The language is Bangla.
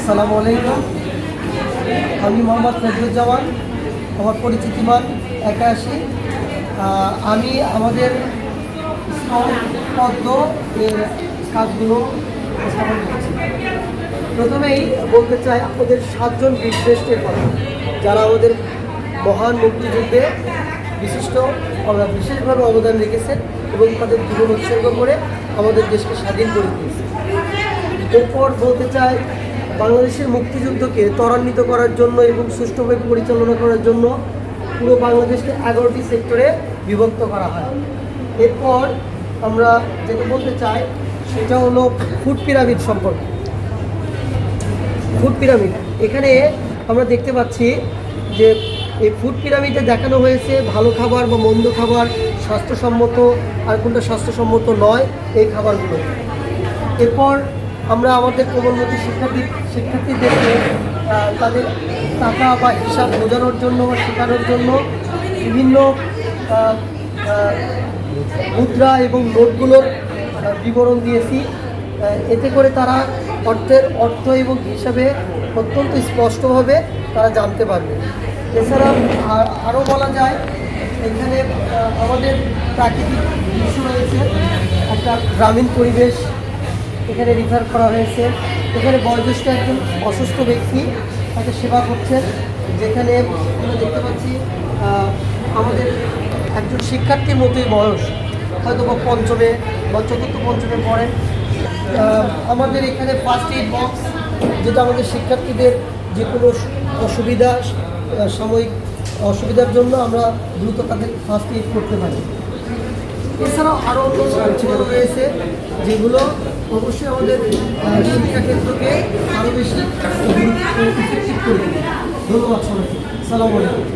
আসসালামু আলাইকুম। আমি মোহাম্মদ ফজলুজ্জামান আমার পরিচিতিমান একাশি। আহ, আমি আমাদের পদ্ম এর কাজগুলো উপস্থাপন করছি। প্রথমেই বলতে চাই আমাদের সাতজন বীরশ্রেষ্ঠের কথা। যারা আমাদের মহান মুক্তিযুদ্ধে বিশিষ্ট বিশেষভাবে অবদান রেখেছেন এবং তাদের জীবন উৎসর্গ করে আমাদের দেশকে স্বাধীন করে দিয়েছে এরপর বলতে চাই বাংলাদেশের মুক্তিযুদ্ধকে ত্বরান্বিত করার জন্য এবং সুষ্ঠুভাবে পরিচালনা করার জন্য পুরো বাংলাদেশকে এগারোটি সেক্টরে বিভক্ত করা হয়। এরপর আমরা যেটা বলতে চাই, সেটা হলো ফুড পিরামিড সম্পর্কে। Food pyramid. এখানে আমরা দেখতে পাচ্ছি যে এই ফুড পিরামিডে দেখানো হয়েছে ভালো খাবার বা মন্দ খাবার, স্বাস্থ্যসম্মত, আর কোনটা স্বাস্থ্যসম্মত নয়, এই খাবারগুলো। এরপর আমরা আমাদের কোমলমতি শিক্ষার্থী শিক্ষার্থীদেরকে তাদের টাকা বা হিসাব বোঝানোর জন্য বা শেখানোর জন্য বিভিন্ন মুদ্রা এবং নোটগুলোর বিবরণ দিয়েছি। এতে করে তারা অর্থের অর্থ এবং হিসাবে অত্যন্ত স্পষ্টভাবে তারা জানতে পারবে। এছাড়া আরও বলা যায়, এখানে আমাদের প্রাকৃতিক দৃশ্য রয়েছে। একটা গ্রামীণ পরিবেশ এখানে রিফার করা হয়েছে। এখানে বয়োজ্যেষ্ঠ একজন অসুস্থ ব্যক্তি তাকে সেবা করছেন, যেখানে আমরা দেখতে পাচ্ছি আমাদের একজন শিক্ষার্থীর মতোই বয়স। হয়তো বা পঞ্চমে বা চতুর্থ, পঞ্চমে পড়েন আমাদের এখানে ফার্স্ট এইড বক্স যেটা আমাদের শিক্ষার্থীদের যে কোনো অসুবিধা সাময়িক অসুবিধার জন্য আমরা দ্রুত তাদের ফার্স্ট এইড করতে পারি। এছাড়াও আরও সাহায্যগুলো রয়েছে যেগুলো অবশ্যই আমাদের শিক্ষা ক্ষেত্রকে আরও বেশি ধন্যবাদ সবাইকে। সালাম আলাইকুম।